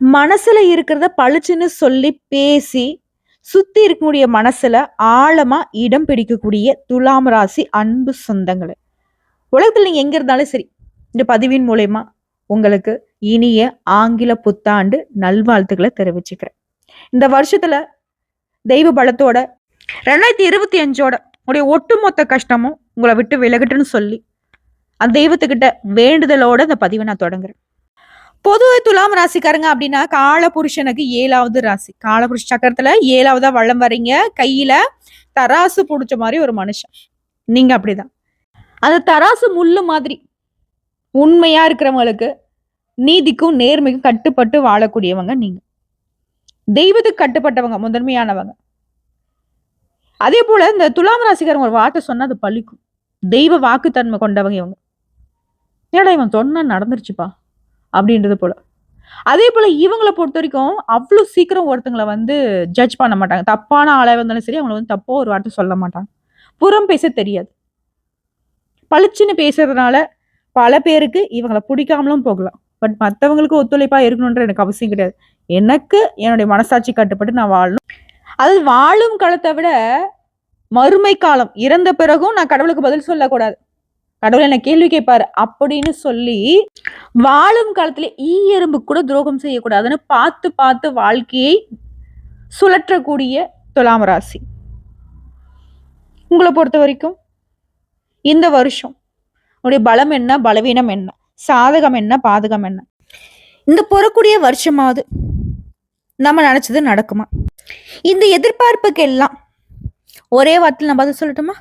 மனசில் இருக்கிறத பளிச்சுன்னு சொல்லி பேசி சுற்றி இருக்கக்கூடிய மனசில் ஆழமாக இடம் பிடிக்கக்கூடிய துலாம் ராசி அன்பு சொந்தங்களை. உலகத்தில் நீங்கள் எங்கே இருந்தாலும் சரி இந்த பதிவின் மூலயமா உங்களுக்கு இனிய ஆங்கில புத்தாண்டு நல்வாழ்த்துக்களை தெரிவிச்சுக்கிறேன். இந்த வருஷத்தில் தெய்வ பலத்தோட ரெண்டாயிரத்தி இருபத்தி அஞ்சோட உடைய ஒட்டுமொத்த கஷ்டமும் உங்களை விட்டு விலகட்டுன்னு சொல்லி அந்த தெய்வத்துக்கிட்ட வேண்டுதலோட இந்த பதிவை நான் தொடங்குறேன். பொதுவை துலாம் ராசிக்காரங்க அப்படின்னா காலபுருஷனுக்கு ஏழாவது ராசி. காலபுருஷ சக்கரத்துல ஏழாவதா வளம் வரீங்க கையில தராசு பிடிச்ச மாதிரி ஒரு மனுஷன். நீங்க அப்படிதான். அந்த தராசு முள்ளு மாதிரி உண்மையா இருக்கிறவங்களுக்கு நீதிக்கும் நேர்மைக்கும் கட்டுப்பட்டு வாழக்கூடியவங்க நீங்க. தெய்வத்துக்கு கட்டுப்பட்டவங்க முதன்மையானவங்க. அதே போல இந்த துலாம் ராசிக்காரங்க ஒரு வார்த்தை சொன்னா அது பழிக்கும். தெய்வ வாக்குத்தன்மை கொண்டவங்க இவங்க. ஏடா இவன் சொன்னா நடந்துருச்சுப்பா. அப்படின்றது போல். அதே போல் இவங்களை பொறுத்த வரைக்கும் அவ்வளோ சீக்கிரம் ஒருத்தங்களை வந்து ஜட்ஜ் பண்ண மாட்டாங்க. தப்பான ஆளாக இருந்தாலும் சரி அவங்கள வந்து தப்போ ஒரு வார்த்தை சொல்ல மாட்டாங்க. புறம் பேச தெரியாது. பளிச்சுன்னு பேசுறதுனால பல பேருக்கு இவங்களை பிடிக்காமலும் போகலாம். பட் மற்றவங்களுக்கு ஒத்துழைப்பாக இருக்கணுன்ற எனக்கு அவசியம் கிடையாது. எனக்கு என்னுடைய மனசாட்சி கட்டுப்பட்டு நான் வாழணும். அது வாழும் காலத்தை விட மறுமை காலம் இறந்த பிறகும் நான் கடவுளுக்கு பதில் சொல்லக்கூடாது. கடவுள் என்ன கேள்வி கேட்பார்? அப்படின்னு சொல்லி வாழும் காலத்துல ஈ எறும்பு கூட துரோகம் செய்யக்கூடாதுன்னு பார்த்து பார்த்து வாழ்க்கையை சுழற்றக்கூடிய துலாம் ராசி. உங்களை பொறுத்த வரைக்கும் இந்த வருஷம் உடைய பலம் என்ன? பலவீனம் என்ன? சாதகம் என்ன? பாதகம் என்ன? இந்த பொறக்கூடிய வருஷமாவது நம்ம நினைச்சது நடக்குமா? இந்த எதிர்பார்ப்புக்கு எல்லாம் ஒரே வார்த்தையில் நான் பதில் சொல்லட்டுமா?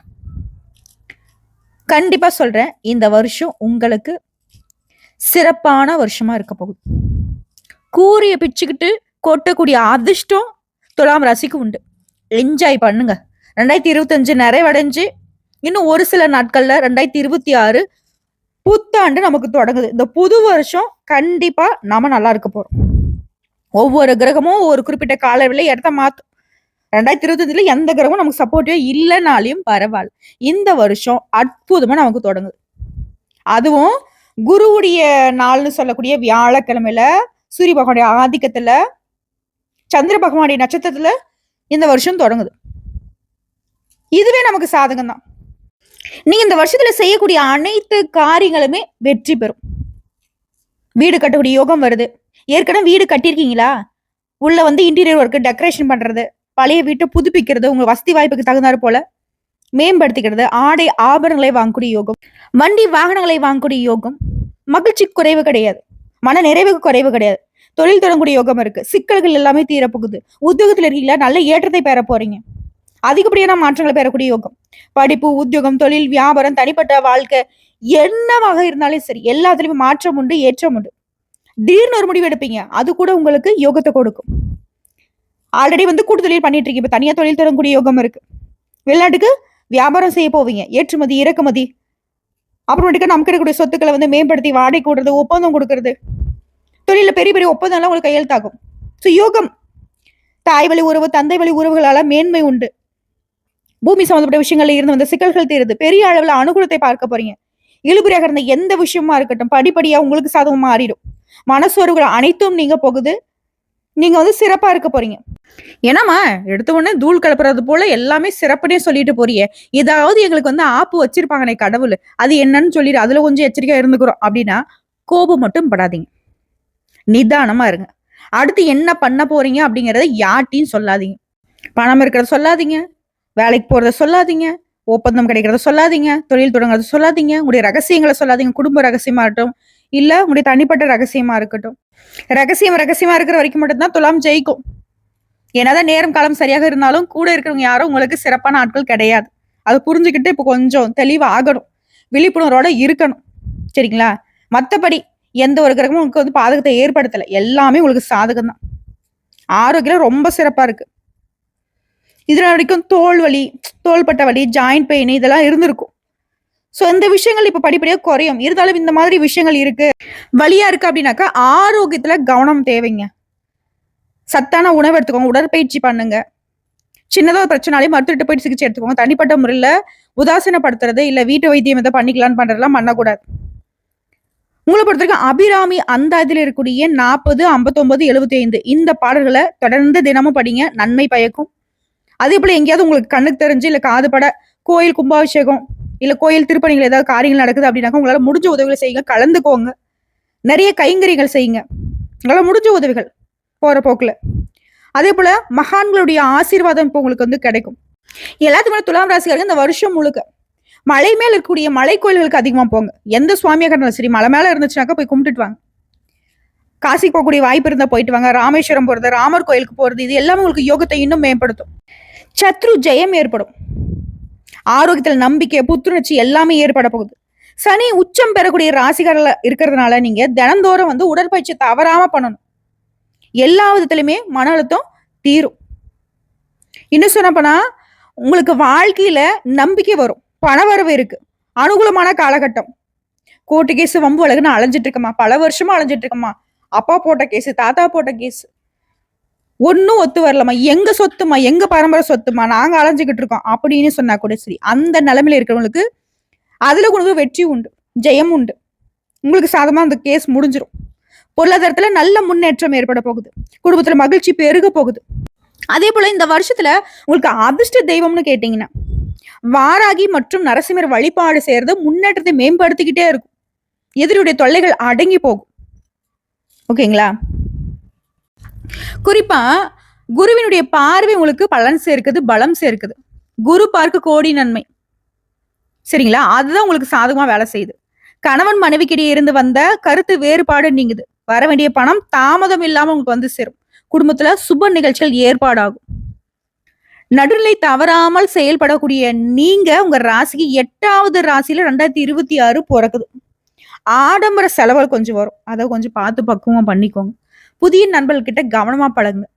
கண்டிப்பா சொல்றேன். இந்த வருஷம் உங்களுக்கு சிறப்பான வருஷமா இருக்க போகுது. கூறிய பிச்சுக்கிட்டு கொட்டக்கூடிய அதிர்ஷ்டம் துலாம் ராசிக்கு உண்டு. என்ஜாய் பண்ணுங்க. ரெண்டாயிரத்தி இருபத்தஞ்சு நிறைவடைஞ்சு இன்னும் ஒரு சில நாட்கள்ல ரெண்டாயிரத்தி இருபத்தி ஆறு புத்தாண்டு நமக்கு தொடங்குது. இந்த புது வருஷம் கண்டிப்பா நாம நல்லா இருக்க போறோம். ஒவ்வொரு கிரகமும் ஒரு குறிப்பிட்ட காலவில் இடத்த மாத்தும். ரெண்டாயிரத்தி இருபத்தஞ்சுல எந்த கிரகமும் நமக்கு சப்போர்ட்டே இல்லைனாலையும் பரவாயில்ல. இந்த வருஷம் அற்புதமா நமக்கு தொடங்குது. அதுவும் குருவுடைய நாள்னு சொல்லக்கூடிய வியாழக்கிழமையில சூரிய பகவானுடைய ஆதிக்கத்துல சந்திர பகவானுடைய நட்சத்திரத்துல இந்த வருஷம் தொடங்குது. இதுவே நமக்கு சாதகம் தான் நீங்க இந்த வருஷத்துல செய்யக்கூடிய அனைத்து காரியங்களுமே வெற்றி பெறும். வீடு கட்டக்கூடிய யோகம் வருது. ஏற்கனவே வீடு கட்டியிருக்கீங்களா? உள்ள வந்து இன்டீரியர் ஒர்க்கு டெக்கரேஷன் பண்றது. பழைய வீட்டை புதுப்பிக்கிறது உங்க வசதி வாய்ப்புக்கு தகுந்தாறு போல மேம்படுத்திக்கிறது. ஆடை ஆபரணங்களை வாங்கக்கூடிய யோகம் வண்டி வாகனங்களை வாங்கக்கூடிய யோகம் மகிழ்ச்சி குறைவு கிடையாது. மன நிறைவுக்கு குறைவு கிடையாது. தொழில் தொடங்கக்கூடிய யோகம் இருக்கு. சிக்கல்கள் எல்லாமே தீரப்போகுது. உத்தியோகத்தில் இருக்கீங்களா? நல்ல ஏற்றத்தை பெற போறீங்க. அதிகப்படியான மாற்றங்களை பெறக்கூடிய யோகம். படிப்பு உத்தியோகம் தொழில் வியாபாரம் தனிப்பட்ட வாழ்க்கை என்னவாக இருந்தாலும் சரி எல்லாத்துலயுமே மாற்றம் உண்டு ஏற்றம் உண்டு. திடீர்னு ஒரு முடிவு எடுப்பீங்க. அது கூட உங்களுக்கு யோகத்தை கொடுக்கும். ஆல்ரெடி வந்து கூட்டு தொழில் பண்ணிட்டு இருக்கீங்க இப்போ தனியாக தொழில் தொடங்கக்கூடிய யோகம் இருக்கு. வெளிநாட்டுக்கு வியாபாரம் செய்ய போவீங்க. ஏற்றுமதி இறக்குமதி. அப்புறமேட்டுக்கு நமக்கு இருக்கக்கூடிய சொத்துக்களை வந்து மேம்படுத்தி வாடகை கூடுறது ஒப்பந்தம் கொடுக்கறது. தொழிலில் பெரிய பெரிய ஒப்பந்தம்லாம் உங்களுக்கு கையெழுத்தாகும் ஸோ யோகம். தாய் வழி உறவு தந்தை வழி உறவுகளால் மேன்மை உண்டு. பூமி சம்மந்தப்பட்ட விஷயங்கள்ல இருந்து வந்த சிக்கல்கள் தீருது. பெரிய அளவில் அனுகூலத்தை பார்க்க போறீங்க. இழுபறியாக இருந்த எந்த விஷயமா இருக்கட்டும் படிப்படியாக உங்களுக்கு சாதகமாக மாறிடும். மனசோர்வுகள் அனைத்தும் நீங்க போகுது. நீங்க வந்து சிறப்பா இருக்க போறீங்க. ஏன்னாமா எடுத்த உடனே தூள் கிளப்புறது போல எல்லாமே சிறப்புனே சொல்லிட்டு போறியே. ஏதாவது எங்களுக்கு வந்து ஆப்பு வச்சிருப்பாங்கனே கடவுள். அது என்னன்னு சொல்லிடு அதுல கொஞ்சம் எச்சரிக்கையா இருந்துக்கிறோம். அப்படின்னா கோபம் மட்டும் படாதீங்க. நிதானமா இருங்க. அடுத்து என்ன பண்ண போறீங்க அப்படிங்கறத யார்ட்டையும் சொல்லாதீங்க. பணம் இருக்கிறத சொல்லாதீங்க. வேலைக்கு போறத சொல்லாதீங்க. ஒப்பந்தம் கிடைக்கிறத சொல்லாதீங்க. தொழில் தொடங்குறத சொல்லாதீங்க. உங்களுடைய ரகசியங்களை சொல்லாதீங்க. குடும்ப ரகசியமாகட்டும் இருக்கட்டும். இல்ல உங்களுடைய தனிப்பட்ட ரகசியமா இருக்கட்டும். ரகசியம் ரகசியமா இருக்கிற வரைக்கும் மட்டும்தான் துலாம் ஜெயிக்கும். என்னதான் நேரம் காலம் சரியாக இருந்தாலும் கூட இருக்கிறவங்க யாரும் உங்களுக்கு சிறப்பான ஆட்கள் கிடையாது. அதை புரிஞ்சுக்கிட்டு இப்போ கொஞ்சம் தெளிவாகணும். விழிப்புணர்வோட இருக்கணும். சரிங்களா? மற்றபடி எந்த ஒரு கிரகமும் உங்களுக்கு வந்து பாதகத்தை ஏற்படுத்தலை. எல்லாமே உங்களுக்கு சாதகம் தான் ஆரோக்கியம் ரொம்ப சிறப்பா இருக்கு. இதனால் வரைக்கும் தோல் வலி தோள்பட்ட வலி ஜாயிண்ட் பெயின் இதெல்லாம் இருந்திருக்கும். ஸோ இந்த விஷயங்கள் இப்போ படிப்படியாக குறையும். இருந்தாலும் இந்த மாதிரி விஷயங்கள் இருக்கு. வழியா இருக்கு அப்படின்னாக்கா ஆரோக்கியத்துல கவனம் தேவைங்க. சத்தான உணவு எடுத்துக்கோங்க. உடற்பயிற்சி பண்ணுங்க. சின்னதாக ஒரு பிரச்சனாலே மருத்துவர்கிட்ட போயிட்டு சிகிச்சை எடுத்துக்கோங்க. தனிப்பட்ட முறையில் உதாசீனப்படுத்துறது இல்லை வீட்டு வைத்தியம் எதை பண்ணிக்கலான்னு பண்ணுறதுலாம் பண்ணக்கூடாது. உங்களை பொறுத்த வரைக்கும் அபிராமி அந்த இதில் இருக்கக்கூடிய நாற்பது ஐம்பத்தொன்பது எழுபத்தி ஐந்து இந்த பாடல்களை தொடர்ந்து தினமும் படிங்க. நன்மை பயக்கும். அதே போல் எங்கேயாவது உங்களுக்கு கண்ணுக்கு தெரிஞ்சு இல்லை காது பட கோயில் கும்பாபிஷேகம் இல்லை கோயில் திருப்பணிகள் ஏதாவது காரியங்கள் நடக்குது அப்படின்னாக்க உங்களால முடிஞ்ச உதவிகளை செய்யுங்க. கலந்துக்கோங்க. நிறைய கைங்கரிகள் செய்யுங்க. உங்களால் முடிஞ்ச உதவிகள் போகிற போக்குல. அதே போல மகான்களுடைய ஆசீர்வாதம் இப்போ உங்களுக்கு வந்து கிடைக்கும். எல்லாத்துக்குமே துலாம் ராசிக்காரங்க இந்த வருஷம் முழுக்க மலை மேல இருக்கக்கூடிய மலை கோயில்களுக்கு அதிகமா போங்க. எந்த சுவாமியாக இருந்தாலும் சரி மலை மேலே இருந்துச்சுனாக்கா போய் கும்பிட்டுட்டு வாங்க. காசிக்கு போகக்கூடிய வாய்ப்பு இருந்தால் போயிட்டு வாங்க. ராமேஸ்வரம் போகிறது ராமர் கோயிலுக்கு போகிறது இது எல்லாமே உங்களுக்கு யோகத்தை இன்னும் மேம்படுத்தும். சத்ரு ஜெயம் ஏற்படும். ஆரோக்கியத்துல நம்பிக்கை புத்துணர்ச்சி எல்லாமே ஏற்பட போகுது. சனி உச்சம் பெறக்கூடிய ராசிகள்ல இருக்கிறதுனால நீங்க தினந்தோறும் வந்து உடற்பயிற்சி தவறாம பண்ணணும். எல்லா விதத்திலுமே மன அழுத்தம் தீரும். இன்னும் சொன்னப்போனா உங்களுக்கு வாழ்க்கையில நம்பிக்கை வரும். பணவரவு இருக்கு. அனுகூலமான காலகட்டம். கோர்ட்டு கேஸ் வம்பு வழக்குன்னு அலைஞ்சிட்டு இருக்கமா? பல வருஷமா அலைஞ்சிட்டு இருக்கமா? அப்பா போட்ட கேஸ் தாத்தா போட்ட கேஸ் ஒன்றும் ஒத்து வரலம்மா. எங்க சொத்துமா எங்க பரம்பரை சொத்துமா நாங்க அலைஞ்சுக்கிட்டு இருக்கோம். அப்படின்னு சொன்னா கூட சரி. அந்த நிலைமையில இருக்கிறவங்களுக்கு அதுல உங்களுக்கு வெற்றி உண்டு ஜெயம் உண்டு. உங்களுக்கு சாதமா அந்த கேஸ் முடிஞ்சிடும் பொருளாதாரத்துல நல்ல முன்னேற்றம் ஏற்பட போகுது. குடும்பத்துல மகிழ்ச்சி பெருக போகுது. அதே போல இந்த வருஷத்துல உங்களுக்கு அதிர்ஷ்ட தெய்வம்னு கேட்டீங்கன்னா வாராகி மற்றும் நரசிம்மர் வழிபாடு செய்யறது முன்னேற்றத்தை மேம்படுத்திக்கிட்டே இருக்கும். எதிரியுடைய தொல்லைகள் அடங்கி போகும். ஓகேங்களா? குறிப்பா குருவினுடைய பார்வை உங்களுக்கு பலன் சேர்க்குது பலம் சேர்க்குது. குரு பார்க்க கோடி நன்மை. சரிங்களா? அதுதான் உங்களுக்கு சாதகமா வேலை செய்யுது. கணவன் மனைவிக்கிடையே இருந்து வந்த கருத்து வேறுபாடு நீங்குது. வர வேண்டிய பணம் தாமதம் இல்லாம உங்களுக்கு வந்து சேரும். குடும்பத்துல சுப நிகழ்ச்சிகள் ஏற்பாடாகும். நடுநிலை தவறாமல் செயல்படக்கூடிய நீங்க உங்க ராசிக்கு எட்டாவது ராசியில ரெண்டாயிரத்தி இருபத்தி ஆறு பிறக்குது. ஆடம்பர செலவுகள் கொஞ்சம் வரும். அதை கொஞ்சம் பார்த்து பக்குவம் பண்ணிக்கோங்க. புதிய நண்பர்கள்கிட்ட கவனமா பழகுங்க.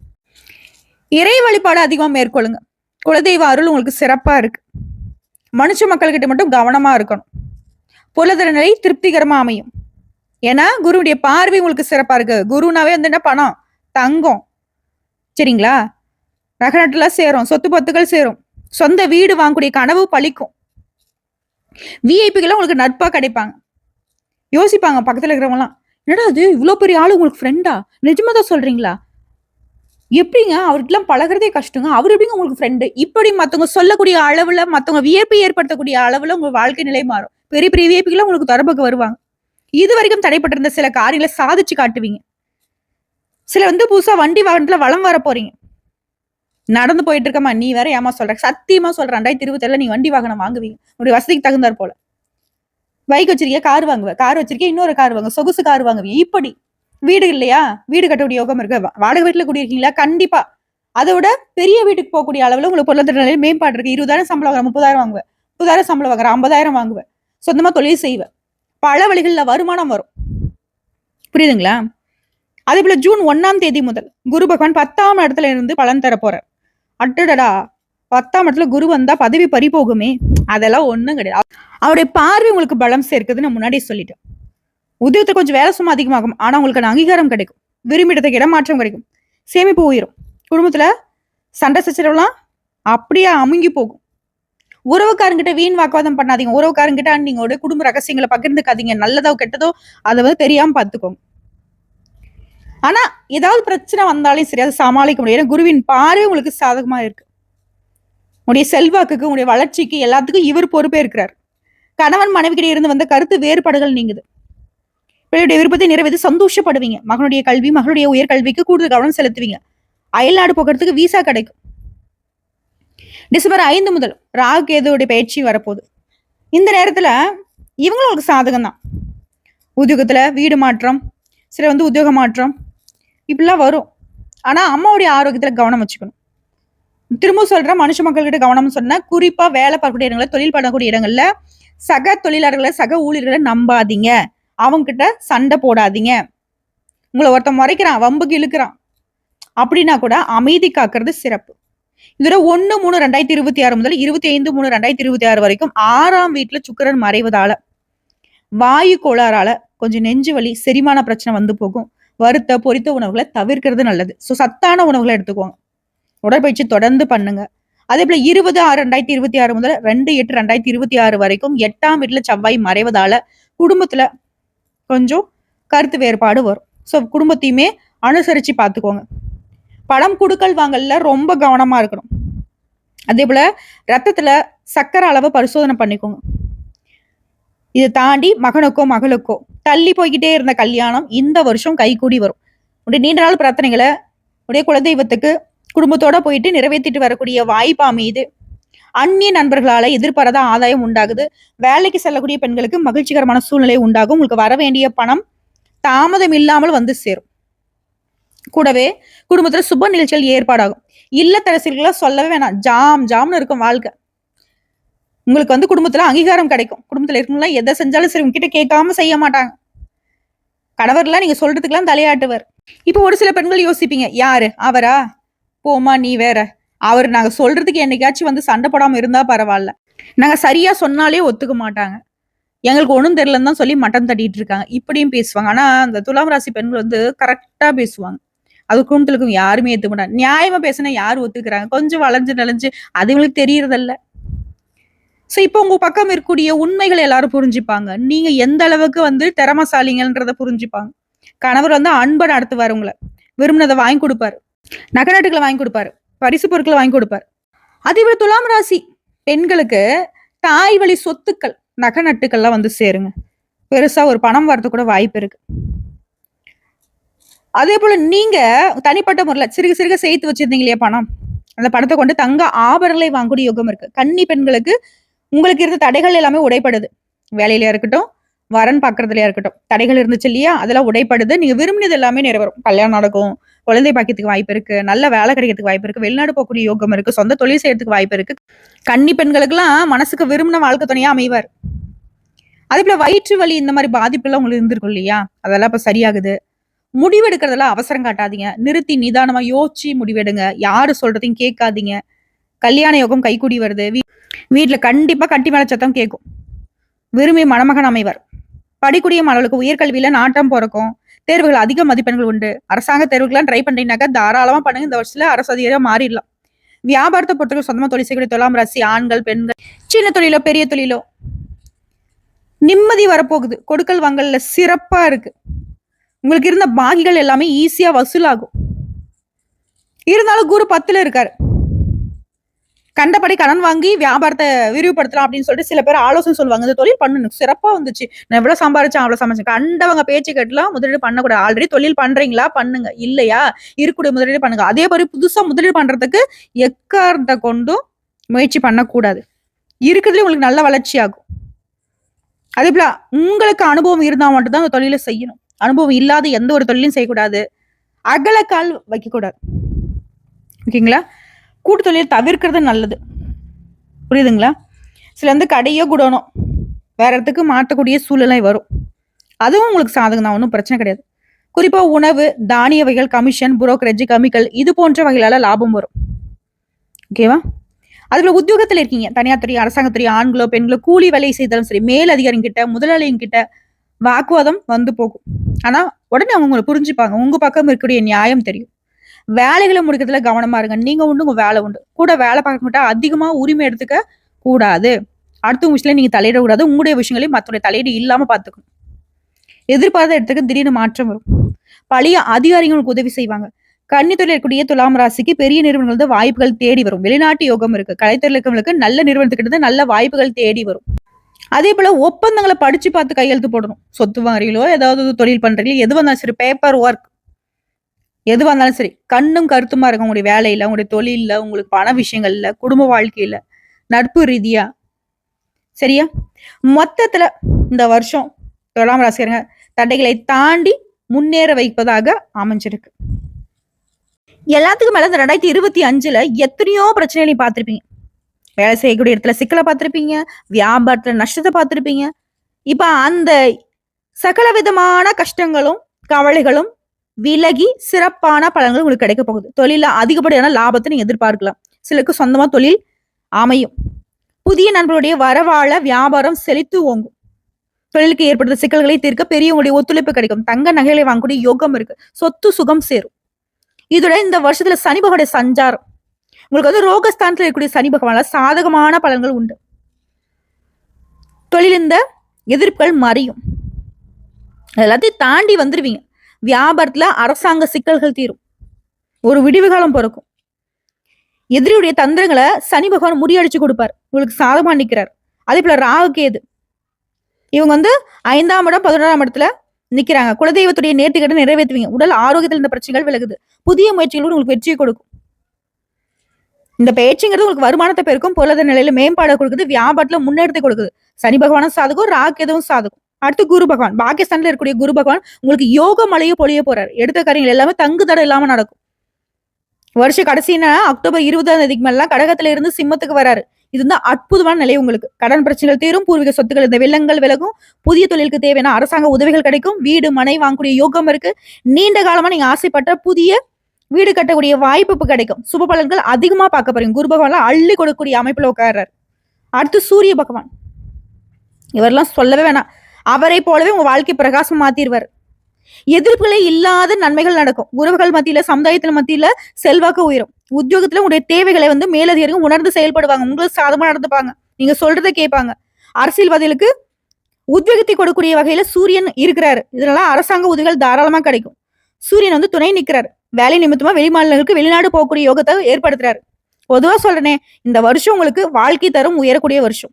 இறை வழிபாடு அதிகமா மேற்கொள்ளுங்க. குலதெய்வ அருள் உங்களுக்கு சிறப்பா இருக்கு. மனுஷ மக்கள்கிட்ட மட்டும் கவனமா இருக்கணும். பொருளாதார நிலை திருப்திகரமா அமையும். ஏன்னா குருவுடைய பார்வை உங்களுக்கு சிறப்பா இருக்கு. குருனாவே வந்து என்ன பணம் தங்கம். சரிங்களா? நகநாட்டுலாம் சேரும். சொத்து பத்துக்கள் சேரும். சொந்த வீடு வாங்கக்கூடிய கனவு பழிக்கும். விஐபிக்கெல்லாம் உங்களுக்கு நட்பா கிடைப்பாங்க. யோசிப்பாங்க பக்கத்துல இருக்கிறவங்களாம் என்னடா அது இவ்வளோ பெரிய ஆளு உங்களுக்கு ஃப்ரெண்டா நிஜமா தான் சொல்கிறீங்களா எப்படிங்க? அவர்கிட்டலாம் பழகுறதே கஷ்டங்க. அவர் எப்படிங்க உங்களுக்கு ஃப்ரெண்டு இப்படி மற்றவங்க சொல்லக்கூடிய அளவில் மற்றவங்க வியப்பை ஏற்படுத்தக்கூடிய அளவில் உங்கள் வாழ்க்கை நிலை மாறும். பெரிய பெரிய வியப்பிக்கெல்லாம் உங்களுக்கு தொடர்புக்கு வருவாங்க. இது வரைக்கும் தடைப்பட்டிருந்த சில காரியங்களை சாதிச்சு காட்டுவீங்க. சில வந்து புதுசாக வண்டி வாகனத்தில் வளம் வர போறீங்க. நடந்து போயிட்டு இருக்கமா நீ வேற ஏமா சொல்ற? சத்தியமா சொல்ற ரெண்டாயிரத்தி இருபத்தி நீ வண்டி வாகனம் வாங்குவீங்க. உங்களுடைய வசதிக்கு தகுந்தாற் போல. பைக் வச்சிருக்கிய? கார் வாங்குவேன் கார் வச்சிருக்கிய? இன்னொரு கார் வாங்க சொகுசு கார் வாங்குவேன் இப்படி. வீடு இல்லையா? வீடு கட்டக்கூடிய யோகம் இருக்கு. வாடகை வீட்டுல குடியிருக்கீங்களா? கண்டிப்பா. அதை விட பெரிய வீட்டுக்கு போகக்கூடிய அளவுல உங்களுக்கு பொருளாதார நிலையில் மேம்பாடு இருக்கு. இருபதாயிரம் சம்பளம் வாங்குற முப்பதாயிரம் வாங்குவேன் முப்பதாயிரம் சம்பளம் வாங்குற ஐம்பதாயிரம் வாங்குவேன் சொந்தமா தொழில் செய்வேன் பல வழிகளில் வருமானம் வரும். புரியுதுங்களா? அதே போல ஜூன் ஒன்னாம் தேதி முதல் குரு பகவான் பத்தாம் இடத்துல இருந்து பலன் தர போறார் அட்டடடா பத்தாம் இடத்துல குரு வந்தா பதவி பறி போகுமே? அதெல்லாம் ஒண்ணும் கிடையாது. அவருடைய பார்வை உங்களுக்கு பலம் சேர்க்குதுன்னு முன்னாடியே சொல்லிட்டேன். உதயத்தை கொஞ்சம் வேலை சும்மா அதிகமாகும். ஆனா உங்களுக்கு அங்கீகாரம் கிடைக்கும். விரும்பிடத்துக்கு இடமாற்றம் கிடைக்கும். சேமிப்பு உயிரும். குடும்பத்துல சண்டை சச்சரவுலாம் அப்படியே அமுங்கி போகும். உறவுக்காரங்கிட்ட வீண் வாக்குவாதம் பண்ணாதீங்க. உறவுக்காரங்கிட்ட நீங்களோட குடும்ப ரகசியங்களை பகிர்ந்துக்காதீங்க. நல்லதோ கெட்டதோ அதை வந்து தெரியாம பார்த்துக்கோங்க. ஆனா ஏதாவது பிரச்சனை வந்தாலும் சரி அதை சமாளிக்க முடியும். ஏன்னா குருவின் பார்வை உங்களுக்கு சாதகமா இருக்கு. உங்களுடைய செல்வாக்குக்கு உங்களுடைய வளர்ச்சிக்கு எல்லாத்துக்கும் இவர் பொறுப்பே இருக்கிறார். கணவன் மனைவிக்கிட்ட இருந்து வந்த கருத்து வேறுபாடுகள் நீங்குது. பிள்ளையுடைய விருப்பத்தை நிறைவேற்றி சந்தோஷப்படுவீங்க. மகனுடைய கல்வி மகளுடைய உயர்கல்விக்கு கூடுதல் கவனம் செலுத்துவீங்க. அயல்நாடு போகிறதுக்கு விசா கிடைக்கும். டிசம்பர் ஐந்து முதல் ராகு கேதுவுடைய பயிற்சி வரப்போகுது. இந்த நேரத்தில் இவங்களும் சாதகம் தான் உத்தியோகத்தில் வீடு மாற்றம் சில வந்து உத்தியோக மாற்றம் இப்படிலாம் வரும். ஆனால் அம்மாவுடைய ஆரோக்கியத்தில் கவனம் வச்சுக்கணும். திரும்ப சொல்றேன் மனுஷ மக்கள்கிட்ட கவனம் சொன்னால் குறிப்பா வேலை பார்க்கக்கூடிய இடங்களில் தொழில் பண்ணக்கூடிய இடங்கள்ல சக தொழிலாளர்களை சக ஊழியர்களை நம்பாதீங்க. அவங்க கிட்ட சண்டை போடாதீங்க. உங்களை ஒருத்தன் முறைக்கிறான் வம்புக்கு இழுக்கிறான். அப்படின்னா கூட அமைதி காக்கிறது சிறப்பு. இதுல ஒன்று மூணு ரெண்டாயிரத்தி இருபத்தி ஆறு முதல் இருபத்தி ஐந்து மூணு ரெண்டாயிரத்தி இருபத்தி ஆறு வரைக்கும் ஆறாம் வீட்டுல சுக்கிரன் மறைவதால வாயு கோளாறால கொஞ்சம் நெஞ்சு வலி செரிமான பிரச்சனை வந்து போகும். வறுத்த பொரித்த உணவுகளை தவிர்க்கிறது நல்லது. ஸோ சத்தான உணவுகளை எடுத்துக்கோங்க உடற்பயிற்சி தொடர்ந்து பண்ணுங்க. அதே போல இருபது ஆறு ரெண்டாயிரத்தி இருபத்தி ஆறு முதல் ரெண்டு எட்டு ரெண்டாயிரத்தி இருபத்தி ஆறு வரைக்கும் எட்டாம் வீட்டுல செவ்வாய் மறைவதால குடும்பத்துல கொஞ்சம் கருத்து வேறுபாடு வரும். ஸோ குடும்பத்தையுமே அனுசரித்து பார்த்துக்கோங்க பணம் கொடுக்கல் வாங்கல ரொம்ப கவனமாக இருக்கணும். அதே போல் ரத்தத்தில் சக்கரை அளவு பரிசோதனை பண்ணிக்கோங்க. இதை தாண்டி மகனுக்கோ மகளுக்கோ தள்ளி போய்கிட்டே இருந்த கல்யாணம் இந்த வருஷம் கைகூடி வரும். உடைய நீண்ட நாள் பிரார்த்தனைகளை உடைய குலதெய்வத்துக்கு குடும்பத்தோட போயிட்டு நிறைவேற்றிட்டு வரக்கூடிய வாய்ப்பு அமையுது. அந்நிய நண்பர்களால எதிர்பாராத ஆதாயம் உண்டாகுது. வேலைக்கு செல்லக்கூடிய பெண்களுக்கு மகிழ்ச்சிகரமான சூழ்நிலை உண்டாகும். உங்களுக்கு வர வேண்டிய பணம் தாமதம் இல்லாமல் வந்து சேரும். கூடவே குடும்பத்துல சுப நிகழ்ச்சிகள் ஏற்பாடாகும். இல்லத்தரசிகளா சொல்லவே வேணாம். ஜாம் ஜாம்னு இருக்கும் வாழ்க்கை. உங்களுக்கு வந்து குடும்பத்துல அங்கீகாரம் கிடைக்கும். குடும்பத்துல இருக்கவங்களாம் எதை செஞ்சாலும் சரி உங்ககிட்ட கேட்காம செய்ய மாட்டாங்க. கணவர்லாம் நீங்க சொல்றதுக்கெல்லாம் தலையாட்டுவர். இப்போ ஒரு சில பெண்கள் யோசிப்பீங்க. யாரு? அவரா? போமா நீ வேற. அவர் நாங்க சொல்றதுக்கு என்னைக்காச்சும் வந்து சண்டை போடாம இருந்தா பரவாயில்ல. நாங்க சரியா சொன்னாலே ஒத்துக்க மாட்டாங்க. எங்களுக்கு ஒன்றும் தெரியலன்னு தான் சொல்லி மட்டம் தட்டிட்டு இருக்காங்க. இப்படியும் பேசுவாங்க. ஆனா அந்த துலாம் ராசி பெண்கள் வந்து கரெக்டா பேசுவாங்க. அது குடும்பத்துக்கும் யாருமே ஏத்துக்க மாட்டாங்க. நியாயமா பேசினா யாரும் ஒத்துக்கிறாங்க? கொஞ்சம் வளைஞ்சு நெளிஞ்சு அதுங்களுக்கு தெரியறதில்ல. ஸோ இப்போ உங்க பக்கம் இருக்கக்கூடிய உண்மைகள் எல்லாரும் புரிஞ்சுப்பாங்க. நீங்க எந்த அளவுக்கு வந்து திறமசாலிங்கன்றத புரிஞ்சுப்பாங்க. கணவர் வந்து அன்பை நடத்துவார் உங்களை. விரும்பினதை வாங்கி கொடுப்பாரு. நகநாட்டுகளை வாங்கி கொடுப்பாரு. பரிசு பொருட்களை வாங்கி கொடுப்பாரு. அதே போல துலாம் ராசி பெண்களுக்கு தாய் வழி சொத்துக்கள் நகை நட்டுக்கள்லாம் வந்து சேருங்க. பெருசா ஒரு பணம் வரது கூட வாய்ப்பு இருக்கு. அதே போல நீங்க தனிப்பட்ட முறையில் சிறுக சிறுக சேர்த்து வச்சிருந்தீங்க இல்லையா பணம்? அந்த பணத்தை கொண்டு தங்க ஆபரணங்களை வாங்கக்கூடிய யோகம் இருக்கு. கன்னி பெண்களுக்கு உங்களுக்கு இருந்த தடைகள் எல்லாமே உடைப்படுது. வேலையில இருக்கட்டும் வரன் பாக்குறதுலயா இருக்கட்டும். தடைகள் இருந்துச்சு இல்லையா? அதெல்லாம் உடைப்படுது. நீங்க விரும்பினது எல்லாமே நிறைவேறும். கல்யாணம் நடக்கும். குழந்தை பாக்கியத்துக்கு வாய்ப்பு இருக்கு. நல்ல வேலை கிடைக்கிறதுக்கு வாய்ப்பு இருக்கு. வெளிநாடு போகக்கூடிய யோகம் இருக்கு. சொந்த தொழில் செய்யறதுக்கு வாய்ப்பு இருக்கு. கன்னி பெண்களுக்கெல்லாம் மனசுக்கு விரும்பின வாழ்க்கை துணையா அமைவார். அதே போல வயிற்று வலி இந்த மாதிரி பாதிப்பு எல்லாம் உங்களுக்கு இருந்திருக்கும் இல்லையா? அதெல்லாம் இப்ப சரியாகுது. முடிவெடுக்கிறதெல்லாம் அவசரம் காட்டாதீங்க. நிறுத்தி நிதானமா யோசிச்சு முடிவெடுங்க. யாரு சொல்றதையும் கேட்காதீங்க. கல்யாண யோகம் கைகூடி வருது. வீ- வீட்டுல கண்டிப்பா கட்டி மேல சத்தம் கேட்கும். விரும்பி மணமகன் அமைவர். படிக்கூடிய மாணவர்களுக்கு உயர்கல்வியில நாட்டம் பிறக்கும். தேர்வுகள் அதிக மதிப்பெண்கள் உண்டு. அரசாங்க தேர்வுகள்லாம் ட்ரை பண்றீங்கன்னாக்கா தாராளமா பண்ணுங்க. இந்த வருஷத்துல அரசு அதிகாரியா மாறிடலாம். வியாபாரத்தை பொறுத்தவரைக்கும் சொந்தமா தொழில் செய்யக்கூடிய தொழிலாம் ராசி ஆண்கள் பெண்கள் சின்ன தொழிலோ பெரிய தொழிலோ. நிம்மதி வரப்போகுது. கொடுக்கல் வாங்கல்ல சிறப்பா இருக்கு. உங்களுக்கு இருந்த பாகிகள் எல்லாமே ஈஸியா வசூலாகும். இருந்தாலும் குரு பத்துல இருக்காரு. கண்டபடி கடன் வாங்கி வியாபாரத்தை விரிவுபடுத்தலாம் அப்படின்னு சொல்லிட்டு சில பேர் ஆலோசனை சொல்லுவாங்க. இந்த தொழில் பண்ணணும். சிறப்பா வந்துச்சு. நான் எவ்வளவு சம்பாரிச்சேன் அவ்வளவு சம்பாரிச்சேன். கண்டவங்க பேச்சு கேட்டலாம் முதலீடு பண்ணக்கூடாது. ஆல்ரெடி தொழில் பண்றீங்களா? பண்ணுங்க. இல்லையா? இருக்கக்கூடிய முதலீடு பண்ணுங்க. அதே மாதிரி புதுசா முதலீடு பண்றதுக்கு எக்காரத்தை கொண்டும் முயற்சி பண்ணக்கூடாது. இருக்கிறதுல உங்களுக்கு நல்ல வளர்ச்சி ஆகும் அதே போல உங்களுக்கு அனுபவம் இருந்தா மட்டும்தான் அந்த தொழிலை செய்யணும். அனுபவம் இல்லாத எந்த ஒரு தொழிலையும் செய்யக்கூடாது. அகலக்கால் வைக்கக்கூடாது. ஓகேங்களா? கூட்டு தொழில் தவிர்க்கிறது நல்லது. புரியுதுங்களா? சில வந்து கடையோ குடணும் வேற இடத்துக்கு மாற்றக்கூடிய சூழ்நிலை வரும். அதுவும் உங்களுக்கு சாதகம் தான் ஒன்றும் பிரச்சனை கிடையாது. குறிப்பாக உணவு தானிய வகைகள் கமிஷன் புரோக்கரேஜ் கமிக்கல் இது போன்ற வகைகளால் லாபம் வரும். ஓகேவா அதில் உத்தியோகத்தில் இருக்கீங்க. தனியார் துறை அரசாங்கத்துறை ஆண்களோ பெண்களோ கூலி வேலை செய்தாலும் சரி மேல் அதிகாரிங்கிட்ட முதலாளிங்க கிட்ட வாக்குவாதம் வந்து போகும். ஆனால் உடனே அவங்க உங்களை புரிஞ்சுப்பாங்க. உங்கள் பக்கம் இருக்கக்கூடிய நியாயம் தெரியும். வேலைகளை முடிக்கிறதுல கவனமா இருங்க. நீங்க உண்டு உங்க வேலை உண்டு. கூட வேலை பார்க்க மாட்டா அதிகமா உரிமை எடுத்துக்க கூடாது. அடுத்தவங்க விஷயத்துல நீங்க தலையிட கூடாது. உங்களுடைய விஷயங்களையும் மற்றவடைய தலையீடு இல்லாம பாத்துக்கணும். எதிர்பார்த்த இடத்துக்கு திடீர்னு மாற்றம் வரும். பழைய அதிகாரிகளுக்கு உதவி செய்வாங்க. கன்னித்துறையில் இருக்கக்கூடிய துலாம் ராசிக்கு பெரிய நிறுவனங்கள் வந்து வாய்ப்புகள் தேடி வரும். வெளிநாட்டு யோகம் இருக்கு. கலைத்துறையில் இருக்கவங்களுக்கு நல்ல நிறுவனத்துக்கிட்ட நல்ல வாய்ப்புகள் தேடி வரும். அதே போல ஒப்பந்தங்களை படிச்சு பார்த்து கையெழுத்து போடணும். சொத்து வாங்குறீங்களோ ஏதாவது தொழில் பண்றீங்களோ எது வந்தாலும் சரி பேப்பர் ஒர்க் எதுவாக இருந்தாலும் சரி கண்ணும் கருத்துமா இருக்கும். உங்களுடைய வேலையில உங்களுடைய தொழிலில் உங்களுக்கு பண விஷயங்கள்ல குடும்ப வாழ்க்கையில நட்பு ரீதியா. சரியா? மொத்தத்துல இந்த வருஷம் துலாம் ராசிக்காரங்க தடைகளை தாண்டி முன்னேற வைப்பதாக அமைஞ்சிருக்கு. எல்லாத்துக்கும் மேல இந்த ரெண்டாயிரத்தி இருபத்தி அஞ்சுல எத்தனையோ பிரச்சனைகளை நீ பார்த்துருப்பீங்க. வேலை செய்யக்கூடிய இடத்துல சிக்கலை பார்த்துருப்பீங்க வியாபாரத்துல நஷ்டத்தை பார்த்துருப்பீங்க. இப்ப அந்த சகல விதமான கஷ்டங்களும் கவலைகளும் விலகி சிறப்பான பலன்கள் உங்களுக்கு கிடைக்க போகுது. தொழில அதிகப்படியான லாபத்தை நீங்க எதிர்பார்க்கலாம். சிலருக்கு சொந்தமா தொழில் அமையும். புதிய நண்பர்களுடைய வரவாழ வியாபாரம் செழித்து ஓங்கும். தொழிலுக்கு ஏற்படுத்த சிக்கல்களை தீர்க்க பெரியவங்களுடைய ஒத்துழைப்பு கிடைக்கும். தங்க நகைகளை வாங்கக்கூடிய யோகம் இருக்கு. சொத்து சுகம் சேரும். இதோட இந்த வருஷத்துல சனி பகவானுடைய சஞ்சாரம். உங்களுக்கு வந்து ரோகஸ்தானத்தில் இருக்கக்கூடிய சனி பகவான சாதகமான பலன்கள் உண்டு. தொழில் இந்த எதிர்ப்புகள் மறையும். எல்லாத்தையும் தாண்டி வந்துருவீங்க. வியாபாரத்துல அரசாங்க சிக்கல்கள் தீரும். ஒரு விடிவு காலம் பிறக்கும். எதிரியுடைய தந்திரங்களை சனி பகவான் முறியடிச்சு கொடுப்பார். உங்களுக்கு சாதமா நிக்கிறார். அதே போல ராகு கேது. இவங்க வந்து ஐந்தாம் இடம் பதினோராம் இடத்துல நிக்கிறாங்க. குலதெய்வத்துடைய நேர்த்திக்கட்டை நிறைவேற்றுவீங்க. உடல் ஆரோக்கியத்தில் இந்த பிரச்சனைகள் விலகுது. புதிய முயற்சிகளோடு உங்களுக்கு வெற்றியை கொடுக்கும். இந்த பயிற்சிங்கிறது உங்களுக்கு வருமானத்தை பெருக்கும் பொருளாதார நிலையில மேம்பாடு கொடுக்குது வியாபாரத்துல முன்னெடுத்து கொடுக்குது. சனி பகவானும் சாதகம் ராகு எதுவும் சாதகம். அடுத்து குரு பகவான். பாகிஸ்தான்ல இருக்கக்கூடிய குரு பகவான் உங்களுக்கு யோக மலையை பொழிய போறாரு. எடுத்த காரியங்கள் எல்லாமே தங்கு தடை இல்லாம நடக்கும். வருஷ கடைசினா அக்டோபர் இருபதாம் தேதிக்கு மேலாம் கடகத்துல இருந்து சிம்மத்துக்கு வராரு. இது வந்து அற்புதமான நிலை உங்களுக்கு. கடன் பிரச்சனைகள் தீரும் பூர்வீக சொத்துக்கள் இந்த வெள்ளங்கள் விலகும். புதிய தொழிலுக்கு தேவையான அரசாங்க உதவிகள் கிடைக்கும். வீடு மனை வாங்கக்கூடிய யோகம் இருக்கு. நீண்ட காலமா நீங்க ஆசைப்பட்ட புதிய வீடு கட்டக்கூடிய வாய்ப்பு கிடைக்கும். சுப பலன்கள் அதிகமா பார்க்க போறீங்க. குரு பகவான்லாம் அள்ளி கொடுக்கக்கூடிய அமைப்புல உட்கார்றாரு. அடுத்து சூரிய பகவான். இவரெல்லாம் சொல்லவே வேணாம். அவரை போலவே உங்க வாழ்க்கை பிரகாசம் மாத்திடுவார் எதிர்ப்புகளே இல்லாத நன்மைகள் நடக்கும். உறவுகள் மத்தியில சமுதாயத்தில் மத்தியில செல்வாக்கு உயரும். உத்தியோகத்துல உங்களுடைய தேவைகளை வந்து மேலதிகாரிகள் உணர்ந்து செயல்படுவாங்க. உங்களுக்கு சாதமா நடந்துப்பாங்க. நீங்க சொல்றதை கேட்பாங்க. அரசியல்வாதிகளுக்கு உத்வேகத்தை கொடுக்கக்கூடிய வகையில சூரியன் இருக்கிறாரு. இதனால அரசாங்க உதவிகள் தாராளமா கிடைக்கும். சூரியன் வந்து துணை நிற்கிறார் வேலை நிமித்தமா வெளிமாநிலங்களுக்கு வெளிநாடு போகக்கூடிய யோகத்தை ஏற்படுத்துறாரு. பொதுவா சொல்றேனே இந்த வருஷம் உங்களுக்கு வாழ்க்கை தரம் உயரக்கூடிய வருஷம்.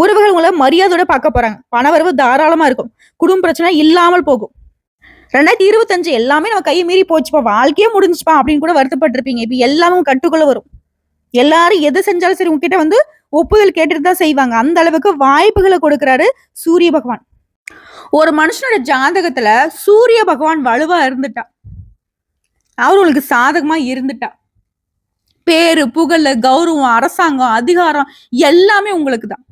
உறவுகள் உங்களை மரியாதையோட பார்க்க போறாங்க. பணவரவு தாராளமா இருக்கும். குடும்ப பிரச்சனை இல்லாமல் போகும். ரெண்டாயிரத்தி இருபத்தஞ்சு எல்லாமே நம்ம கையை மீறி போச்சுப்பா வாழ்க்கையே முடிஞ்சுப்பா அப்படின்னு கூட வருத்தப்பட்டிருப்பீங்க. இப்போ எல்லாமே கட்டுக்குள்ள வரும். எல்லாரும் எது செஞ்சாலும் சரி உங்ககிட்ட வந்து ஒப்புதல் கேட்டுட்டு தான் செய்வாங்க. அந்த அளவுக்கு வாய்ப்புகளை கொடுக்கறாரு சூரிய பகவான். ஒரு மனுஷனோட ஜாதகத்துல சூரிய பகவான் வலுவா இருந்துட்டா. அவர் உங்களுக்கு சாதகமா இருந்துட்டா. பேரு புகழ் கௌரவம் அரசாங்கம் அதிகாரம் எல்லாமே உங்களுக்கு தான்.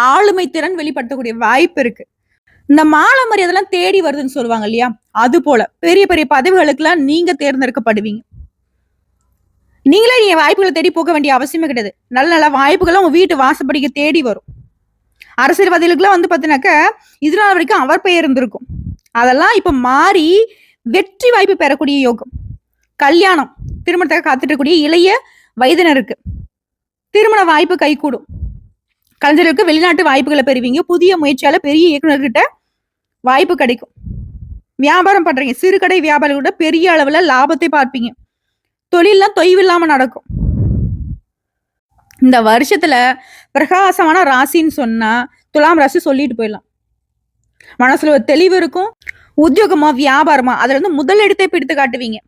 ஆளுமை திறன் வெளிப்படுத்தக்கூடிய வாய்ப்பு இருக்கு. இந்த மாலை மரியாதைலாம் தேடி வருதுன்னு சொல்லுவாங்க இல்லையா? அது போல. பெரிய பெரிய பதவிகளுக்கெல்லாம் நீங்க தேர்ந்தெடுக்கப்படுவீங்க நீங்களே நீங்க வாய்ப்புகளை தேடி போக வேண்டிய அவசியமே கிடையாது. நல்ல நல்ல வாய்ப்புகளும் உங்க வீட்டு வாசப்படிக்க தேடி வரும். அரசியல்வாதிகளுக்குலாம் வந்து பார்த்தீங்கன்னாக்க இது நாள் வரைக்கும் அவர் பெயர் இருந்திருக்கும். அதெல்லாம் இப்போ மாறி வெற்றி வாய்ப்பு பெறக்கூடிய யோகம். கல்யாணம் திருமணத்துக்காக காத்துட்டு இருக்கக்கூடிய இளைய வயதினருக்கு. திருமண வாய்ப்பு கைகூடும். கலைஞர்களுக்கு வெளிநாட்டு வாய்ப்புகளை பெறுவீங்க. புதிய முயற்சியால பெரிய இயக்குனர்கிட்ட வாய்ப்பு கிடைக்கும். வியாபாரம் பண்றீங்க. சிறு கடை வியாபாரிகளோட பெரிய அளவுல லாபத்தை பார்ப்பீங்க. தொழிலாம் தொய்வில்லாம நடக்கும். இந்த வருஷத்துல பிரகாசமான ராசின்னு சொன்னா துலாம் ராசி சொல்லிட்டு போயிடலாம். மனசுல ஒரு தெளிவு இருக்கும். உத்தியோகமா வியாபாரமா அதுல இருந்து முதல் பிடித்து காட்டுவீங்க.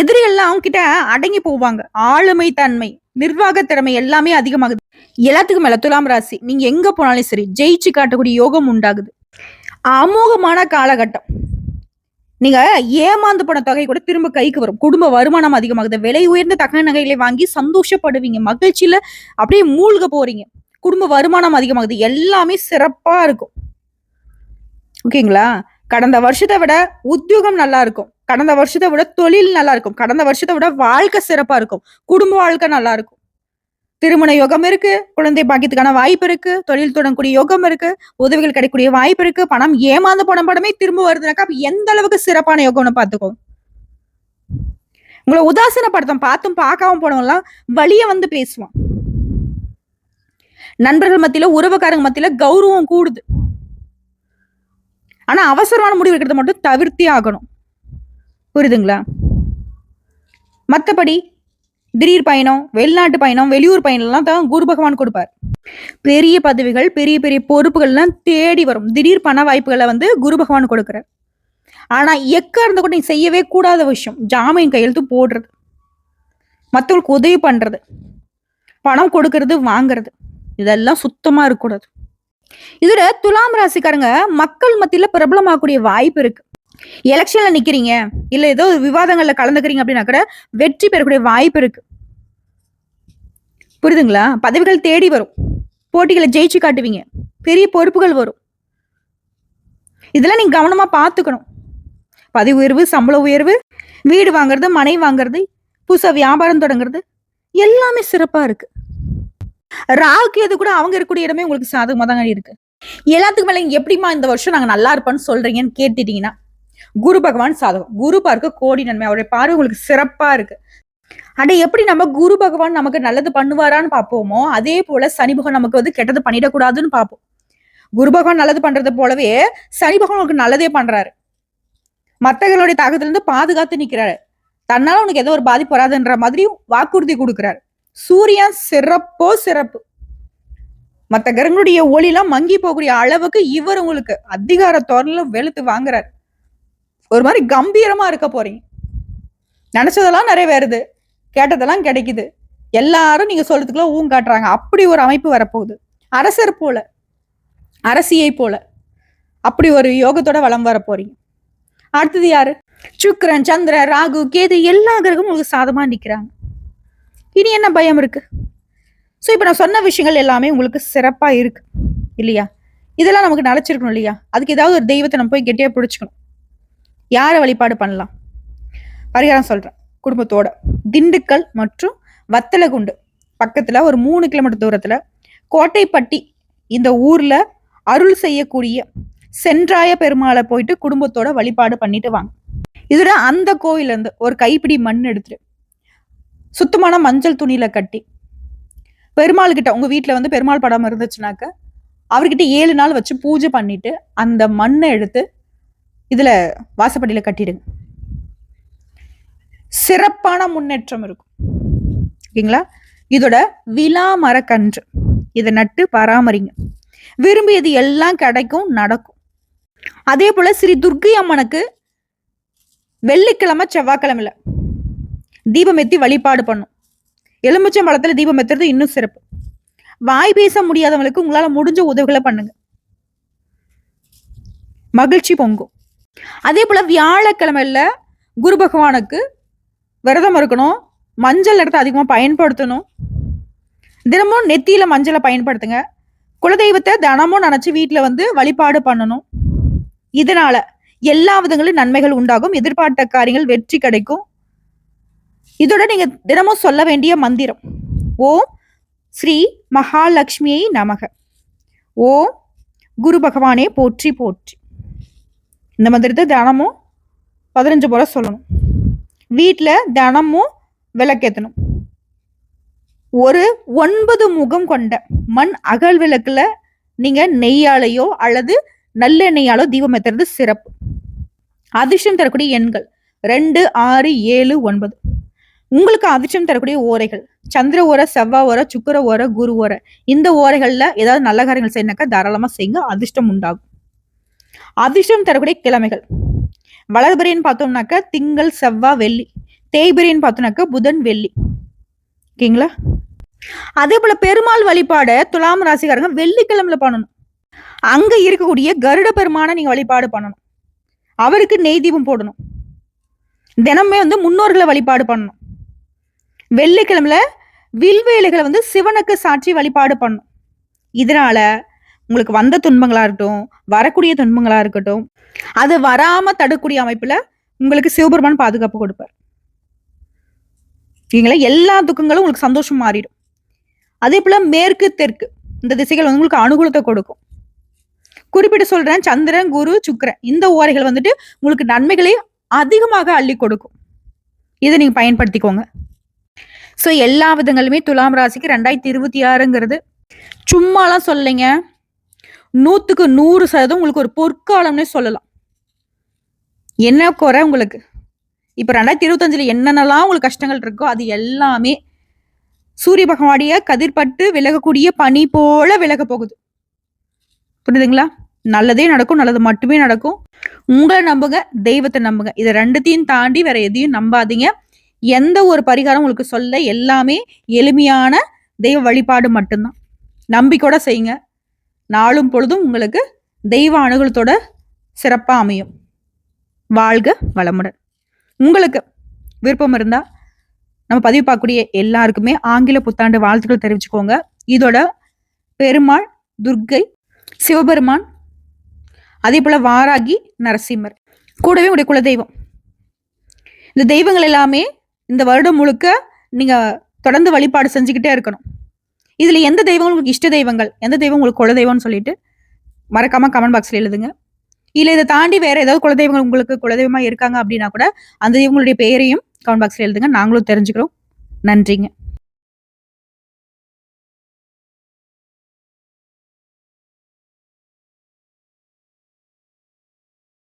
எதிரிகள்லாம் அவங்க கிட்ட அடங்கி போவாங்க. ஆளுமை தன்மை நிர்வாக திறமை எல்லாமே அதிகமாகுது. எல்லாத்துக்கும் மேல துலாம் ராசி. நீங்க எங்க போனாலும் சரி ஜெயிச்சு காட்டக்கூடிய யோகம் உண்டாகுது. அமோகமான காலகட்டம். நீங்க ஏமாந்து போன தொகை கூட திரும்ப கைக்கு வரும். குடும்ப வருமானம் அதிகமாகுது. விலை உயர்ந்த தக்க நகைகளை வாங்கி சந்தோஷப்படுவீங்க. மகிழ்ச்சியில அப்படியே மூழ்க போறீங்க. குடும்ப வருமானம் அதிகமாகுது. எல்லாமே சிறப்பா இருக்கும். ஓகேங்களா? கடந்த வருஷத்தை விட உத்தியோகம் நல்லா இருக்கும். கடந்த வருஷத்தை விட தொழில் நல்லா இருக்கும். கடந்த வருஷத்தை விட வாழ்க்கை சிறப்பா இருக்கும். குடும்ப வாழ்க்கை நல்லா இருக்கும். திருமண யோகம் இருக்கு குழந்தை பாக்கியத்துக்கான வாய்ப்பு இருக்கு தொழில் தொடங்கக்கூடிய யோகம் இருக்கு உதவிகள் கிடைக்கக்கூடிய வாய்ப்பு இருக்கு பணம் ஏமாந்து போன படமே திரும்ப வருதுனாக்கா அப்ப எந்த அளவுக்கு சிறப்பான யோகம்னு பாத்துக்கோ உங்களை உதாசீனப்படுத்தும் பார்த்தும் பார்க்காம போனவங்கலாம் வழிய வந்து பேசுவான். நண்பர்கள் மத்தியில உறவுக்காரங்க மத்தியில கௌரவம் கூடுது. ஆனா அவசரமான முடிவு எடுக்கிறத மட்டும் தவிர்த்தே ஆகணும். புரியுதுங்களா? மற்றபடி திடீர் பயணம் வெளிநாட்டு பயணம் வெளியூர் பயணம்லாம் தான் குரு பகவான் கொடுப்பார். பெரிய பதவிகள் பெரிய பெரிய பொறுப்புகள்லாம் தேடி வரும். திடீர் பண வாய்ப்புகளை வந்து குரு பகவான் கொடுக்குறார். ஆனால் எக்கா இருந்த கூட நீ செய்யவே கூடாத விஷயம். ஜாமீன் கையெழுத்து போடுறது. மற்றவங்களுக்கு உதவி பண்ணுறது பணம் கொடுக்கறது வாங்குறது. இதெல்லாம் சுத்தமாக இருக்கக்கூடாது. இதோட துலாம் ராசிக்காரங்க மக்கள் மத்தியில் பிரபலமாகக்கூடிய வாய்ப்பு இருக்குது எலெக்ஷன்ல நிக்கிறீங்க. இல்ல ஏதோ விவாதங்கள்ல கலந்துக்கிறீங்க அப்படின்னா கூட வெற்றி பெறக்கூடிய வாய்ப்பு இருக்கு. புரியுதுங்களா? பதவிகள் தேடி வரும். போட்டிகளை ஜெயிச்சு காட்டுவீங்க. பெரிய பொறுப்புகள் வரும். இதெல்லாம் நீங்க கவனமா பார்த்துக்கணும். பதவி உயர்வு சம்பள உயர்வு வீடு வாங்குறது மனை வாங்குறது புதுசா வியாபாரம் தொடங்குறது எல்லாமே சிறப்பா இருக்கு. ராகு எது கூட அவங்க இருக்கக்கூடிய இடமே உங்களுக்கு சாதகமா தாங்க இருக்கு. எல்லாத்துக்கும் மேலே எப்படிமா இந்த வருஷம் நாங்க நல்லா இருப்போம்னு சொல்றீங்கன்னு கேட்டுட்டீங்கன்னா குரு பகவான் சாதகம். குரு பார்க்க கோடி நன்மை. அவருடைய பார்வை உங்களுக்கு சிறப்பா இருக்கு. அட எப்படி நம்ம குரு பகவான் நமக்கு நல்லது பண்ணுவாரான்னு பார்ப்போமோ அதே போல சனி பகவான் நமக்கு வந்து கெட்டது பண்ணிடக்கூடாதுன்னு பார்ப்போம். குரு பகவான் நல்லது பண்றது போலவே சனி பகவான் உங்களுக்கு நல்லதே பண்றாரு. மற்றவர்களுடைய தாக்கத்துல இருந்து பாதுகாத்து நிக்கிறாரு. தன்னால உனக்கு ஏதோ ஒரு பாதிப்பு வராதுன்ற மாதிரி வாக்குறுதி கொடுக்குறாரு. சூரியன் சிறப்போ சிறப்பு. மத்த கிரகங்களுடைய ஒளிலாம் மங்கி போகக்கூடிய அளவுக்கு இவர் உங்களுக்கு அதிகார தோரல வெளுத்து வாங்குறாரு. ஒரு மாதிரி கம்பீரமாக இருக்க போகிறீங்க நினச்சதெல்லாம் நிறைவேறுது. கேட்டதெல்லாம் கிடைக்குது. எல்லாரும் நீங்கள் சொல்கிறதுக்குள்ள ஊன் காட்டுறாங்க. அப்படி ஒரு அமைப்பு வரப்போகுது. அரசர் போல அரசியை போல அப்படி ஒரு யோகத்தோட வளம் வர போறீங்க அடுத்தது யாரு? சுக்கரன் சந்திரன் ராகு கேது எல்லா கிரகமும் உங்களுக்கு சாதமாக நிற்கிறாங்க இனி என்ன பயம் இருக்கு? ஸோ இப்போ நான் சொன்ன விஷயங்கள் எல்லாமே உங்களுக்கு சிறப்பாக இருக்கு. இல்லையா? இதெல்லாம் நமக்கு நினச்சிருக்கணும் இல்லையா? அதுக்கு ஏதாவது ஒரு தெய்வத்தை நம்ம போய் கெட்டியாக பிடிச்சிக்கணும். யாரை வழிபாடு பண்ணலாம்? பரிகாரம் சொல்றேன். குடும்பத்தோட. திண்டுக்கல் மற்றும் வத்தலகுண்டு. பக்கத்துல ஒரு மூணு கிலோமீட்டர் தூரத்துல கோட்டைப்பட்டி இந்த ஊர்ல அருள் செய்யக்கூடிய சென்றாய பெருமாளை போயிட்டு குடும்பத்தோட வழிபாடு பண்ணிட்டு வாங்க. இதோட அந்த கோயில்ல இருந்து ஒரு கைப்பிடி மண் எடுத்துட்டு சுத்தமான மஞ்சள் துணியில கட்டி பெருமாள் கிட்ட உங்க வீட்டுல வந்து பெருமாள் படம் இருந்துச்சுனாக்க அவர்கிட்ட ஏழு நாள் வச்சு பூஜை பண்ணிட்டு அந்த மண்ணை எடுத்து இதில் வாசப்படியில் கட்டிடுங்க சிறப்பான முன்னேற்றம் இருக்கும். ஓகேங்களா? இதோட விழா மரக்கன்று. இதை நட்டு பராமரிங்க. விரும்பியது எல்லாம் கிடைக்கும் நடக்கும். அதே போல ஸ்ரீ துர்க்கை அம்மனுக்கு வெள்ளிக்கிழமை செவ்வாய்க்கிழமையில் தீபம் எத்தி வழிபாடு பண்ணும். எலுமிச்சம் பழத்துல தீபம் எத்துறது இன்னும் சிறப்பு. வாய் பேச முடியாதவங்களுக்கு உங்களால் முடிஞ்ச உதவிகளை பண்ணுங்க. மகிழ்ச்சி பொங்கும். அதே போல் வியாழக்கிழமையில குரு பகவானுக்கு விரதம் இருக்கணும். மஞ்சள் இடத்த அதிகமாக பயன்படுத்தணும். தினமும் நெத்தியில் மஞ்சளை பயன்படுத்துங்க. குலதெய்வத்தை தினமும் நினச்சி வீட்டில் வந்து வழிபாடு பண்ணணும். இதனால எல்லா விதங்களும் நன்மைகள் உண்டாகும். எதிர்பார்த்த காரியங்கள் வெற்றி கிடைக்கும். இதோட நீங்க தினமும் சொல்ல வேண்டிய மந்திரம். ஓம் ஸ்ரீ மகாலட்சுமியை நமக. ஓம் குரு பகவானே போற்றி போற்றி. இந்த மந்திரத்தை தினமும் பதினஞ்சு போல சொல்லணும். வீட்டில் தினமும் விளக்கேற்றணும் ஒரு ஒன்பது முகம் கொண்ட மண் அகல் விளக்குல நீங்க நெய்யாலையோ அல்லது நல்லெண்ணெயாலோ தீபம் ஏத்துறது சிறப்பு. அதிர்ஷ்டம் தரக்கூடிய எண்கள் ரெண்டு ஆறு ஏழு ஒன்பது. உங்களுக்கு அதிர்ஷ்டம் தரக்கூடிய ஓரைகள் சந்திர ஓர செவ்வாய் ஓர சுக்கர ஓர குரு ஓர இந்த ஓரைகளில் ஏதாவது நல்ல காரியங்கள் செய்யணாக்கா தாராளமாக செய்யுங்க அதிர்ஷ்டம் உண்டாகும். அதிர்ஷ்டம் தரக்கூடிய கிழமைகள். வளர்பிரின்னு பார்த்தோம்னாக்கா திங்கள் செவ்வாய் வெள்ளி. தேய்பிரின்னு பார்த்தோம்னாக்கா புதன் வெள்ளி. ஓகேங்களா? அதே போல பெருமாள் வழிபாடை துலாம் ராசிக்காரங்க வெள்ளிக்கிழமையில பண்ணணும். அங்க இருக்கக்கூடிய கருட பெருமானை நீங்க வழிபாடு பண்ணணும். அவருக்கு நெய் தீபம் போடணும். தினமே வந்து முன்னோர்களை வழிபாடு பண்ணணும். வெள்ளிக்கிழமையில வில்வேலைகளை வந்து சிவனுக்கு சாற்றி வழிபாடு பண்ணணும். இதனால உங்களுக்கு வந்த துன்பங்களா இருக்கட்டும் வரக்கூடிய துன்பங்களா இருக்கட்டும் அது வராம தடுக்கக்கூடிய அமைப்புல உங்களுக்கு சிவபெருமான் பாதுகாப்பு கொடுப்பார். சரிங்களா எல்லா துக்கங்களும் உங்களுக்கு சந்தோஷம் மாறிடும். அதே போல மேற்கு தெற்கு இந்த திசைகள் வந்து உங்களுக்கு அனுகூலத்தை கொடுக்கும். குறிப்பிட்டு சொல்றேன் சந்திரன் குரு சுக்கரன் இந்த ஓரைகள் வந்துட்டு உங்களுக்கு நன்மைகளை அதிகமாக அள்ளி கொடுக்கும். இதை நீங்க பயன்படுத்திக்கோங்க. ஸோ எல்லா விதங்களுமே துலாம் ராசிக்கு ரெண்டாயிரத்தி இருபத்தி ஆறுங்கிறது. சும்மாலாம் சொல்லலைங்க. நூத்துக்கு நூறு சதவீதம் உங்களுக்கு ஒரு பொற்காலம்னே சொல்லலாம். என்ன குறை உங்களுக்கு? இப்போ ரெண்டாயிரத்தி இருபத்தஞ்சுல என்னென்னலாம் உங்களுக்கு கஷ்டங்கள் இருக்கோ அது எல்லாமே சூரிய பகவானுடைய கதிர்பட்டு விலகக்கூடிய பனி போல விலக போகுது. புரியுதுங்களா? நல்லதே நடக்கும் நல்லது மட்டுமே நடக்கும். உங்களை நம்புங்க தெய்வத்தை நம்புங்க. இதை ரெண்டுத்தையும் தாண்டி வேற எதையும் நம்பாதீங்க. எந்த ஒரு பரிகாரம் உங்களுக்கு சொல்ல எல்லாமே எளிமையான தெய்வ வழிபாடு மட்டும்தான். நம்பிக்கையோட செய்யுங்க. நாளும் பொழுதும் உங்களுக்கு தெய்வ அனுகூலத்தோட சிறப்பாக அமையும். வாழ்க வளமுடன். உங்களுக்கு விருப்பம் இருந்தால் நம்ம பதிவு பார்க்கக்கூடிய எல்லாருக்குமே ஆங்கில புத்தாண்டு வாழ்த்துக்கள் தெரிவிச்சுக்கோங்க. இதோட பெருமாள் துர்க்கை சிவபெருமான் அதே போல வாராகி நரசிம்மர் கூடவே உடைய குலதெய்வம். இந்த தெய்வங்கள் எல்லாமே இந்த வருடம் முழுக்க நீங்கள் தொடர்ந்து வழிபாடு செஞ்சுக்கிட்டே இருக்கணும். இதுல எந்த தெய்வம் உங்களுக்கு இஷ்ட தெய்வங்கள்? எந்த தெய்வம் உங்களுக்கு குலதெய்வம்னு சொல்லிட்டு மறக்காம கமெண்ட் பாக்ஸ்ல எழுதுங்க. இல்ல இதை தாண்டி வேற ஏதாவது குலதெய்வங்கள் உங்களுக்கு குலதெய்வமா இருக்காங்க அப்படின்னா கூட அந்த தெய்வங்களுடைய பெயரையும் கமெண்ட் பாக்ஸ்ல எழுதுங்க. நாங்களும் தெரிஞ்சுக்கிறோம். நன்றிங்க.